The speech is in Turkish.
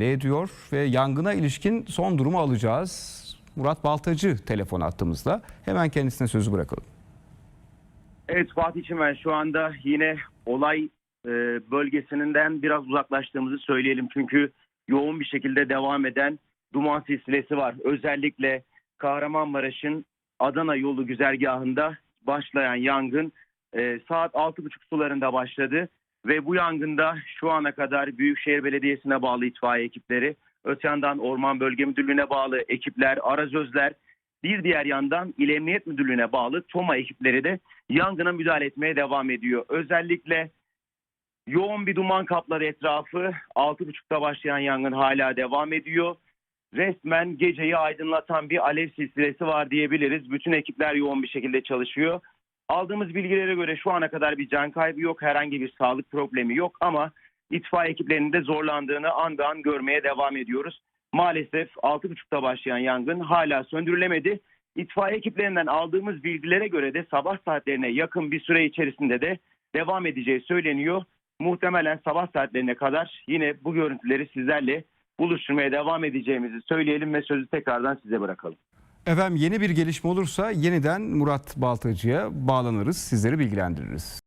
Ne ediyor ve yangına ilişkin son durumu alacağız. Murat Baltacı telefon attığımızda hemen kendisine sözü bırakalım. Evet Fatih Çimen şu anda yine olay e, bölgesinden biraz uzaklaştığımızı söyleyelim. Çünkü yoğun bir şekilde devam eden duman silsilesi var. Özellikle Kahramanmaraş'ın Adana yolu güzergahında başlayan yangın e, saat 6.30 sularında başladı. Ve bu yangında şu ana kadar Büyükşehir Belediyesi'ne bağlı itfaiye ekipleri, öte yandan Orman Bölge Müdürlüğü'ne bağlı ekipler, arazözler, bir diğer yandan İl Emniyet Müdürlüğü'ne bağlı TOMA ekipleri de yangına müdahale etmeye devam ediyor. Özellikle yoğun bir duman kapladı etrafı. 6.30'da başlayan yangın hala devam ediyor. Resmen geceyi aydınlatan bir alev silsilesi var diyebiliriz. Bütün ekipler yoğun bir şekilde çalışıyor. Aldığımız bilgilere göre şu ana kadar bir can kaybı yok, herhangi bir sağlık problemi yok ama itfaiye ekiplerinin de zorlandığını an be an görmeye devam ediyoruz. Maalesef 6.30'da başlayan yangın hala söndürülemedi. İtfaiye ekiplerinden aldığımız bilgilere göre de sabah saatlerine yakın bir süre içerisinde de devam edeceği söyleniyor. Muhtemelen sabah saatlerine kadar yine bu görüntüleri sizlerle buluşturmaya devam edeceğimizi söyleyelim ve sözü tekrardan size bırakalım. Efendim yeni bir gelişme olursa yeniden Murat Baltacı'ya bağlanırız, sizleri bilgilendiririz.